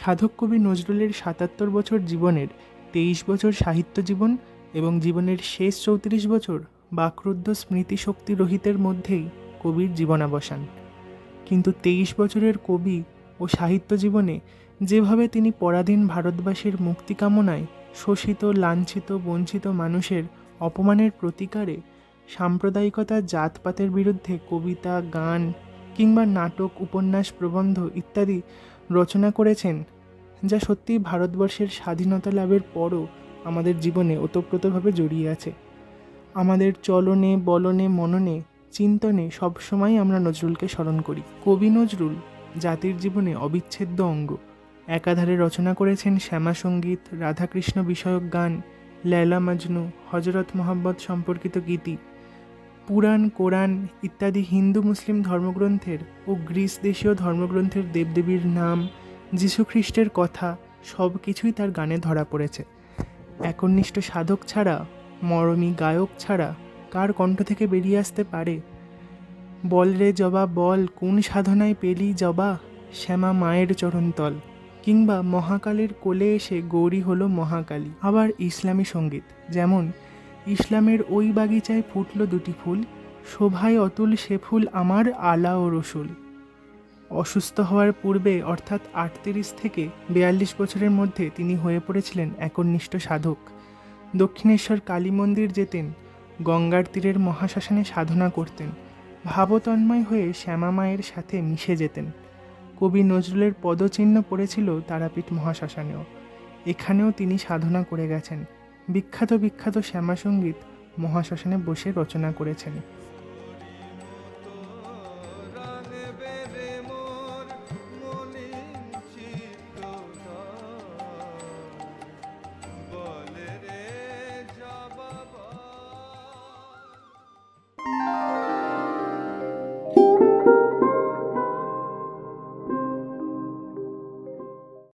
সাধক কবি নজরুলের সাতাত্তর বছর জীবনের তেইশ বছর সাহিত্য জীবন এবং জীবনের শেষ চৌত্রিশ বছর বাকরুদ্ধ স্মৃতিশক্তি রহিতের মধ্যেই কবির জীবনাবসান। কিন্তু তেইশ বছরের কবি ও সাহিত্য জীবনে যেভাবে তিনি পরাধীন ভারতবাসীর মুক্তি কামনায় শোষিত, লাঞ্ছিত, বঞ্চিত মানুষের অপমানের প্রতিকারে সাম্প্রদায়িকতা, জাতপাতের বিরুদ্ধে কবিতা, গান কিংবা নাটক, উপন্যাস, প্রবন্ধ ইত্যাদি রচনা করেছেন, যা সত্যিই ভারতবর্ষের স্বাধীনতা লাভের পরও আমাদের জীবনে ওতপ্রোতভাবে জড়িয়ে আছে। আমাদের চলনে, বলনে, মননে, চিন্তনে সবসময় আমরা নজরুলকে স্মরণ করি। কবি নজরুল জাতির জীবনে অবিচ্ছেদ্য অঙ্গ। একাধারে রচনা করেছেন শ্যামা সংগীত, রাধাকৃষ্ণ বিষয়ক গান, লেলা মাজনু, হজরত মোহাম্মদ সম্পর্কিত গীতি পুরাণ, কোরআন ইত্যাদি হিন্দু মুসলিম ধর্মগ্রন্থের ও গ্রিস দেশীয় ধর্মগ্রন্থের দেবদেবীর নাম, যীশুখ্রিস্টের কথা সব কিছুই তার গানে ধরা পড়েছে। একনিষ্ঠ সাধক ছাড়া, মরমী গায়ক ছাড়া কার কণ্ঠ থেকে বেরিয়ে আসতে পারে? বল রে জবা, বল, কোন সাধনায় পেলি জবা? শ্যামা মায়ের চরণতল কিংবা মহাকালের কোলে এসে গৌরী হলো মহাকালী। আবার ইসলামী সংগীত, যেমন ইসলামের ওই বাগিচায় ফুটলো দুটি ফুল, শোভায় অতুল সে ফুল আমার, আলা ও রসুল। অসুস্থ হওয়ার পূর্বে, অর্থাৎ আটত্রিশ থেকে বিয়াল্লিশ বছরের মধ্যে, তিনি হয়ে পড়েছিলেন একনিষ্ঠ সাধক। দক্ষিণেশ্বর কালী মন্দির যেতেন, গঙ্গার তীরের মহাশ্মশানে সাধনা করতেন, ভাবতন্ময় হয়ে শ্যামা মায়ের সাথে মিশে যেতেন। কবি নজরুলের পদচিহ্ন পড়েছিল তারাপীঠ মহাশ্মশানেও। এখানেও তিনি সাধনা করে গেছেন। বিখ্যাত বিখ্যাত শ্যামাসঙ্গীত মহাশ্মশানে বসে রচনা করেছেন।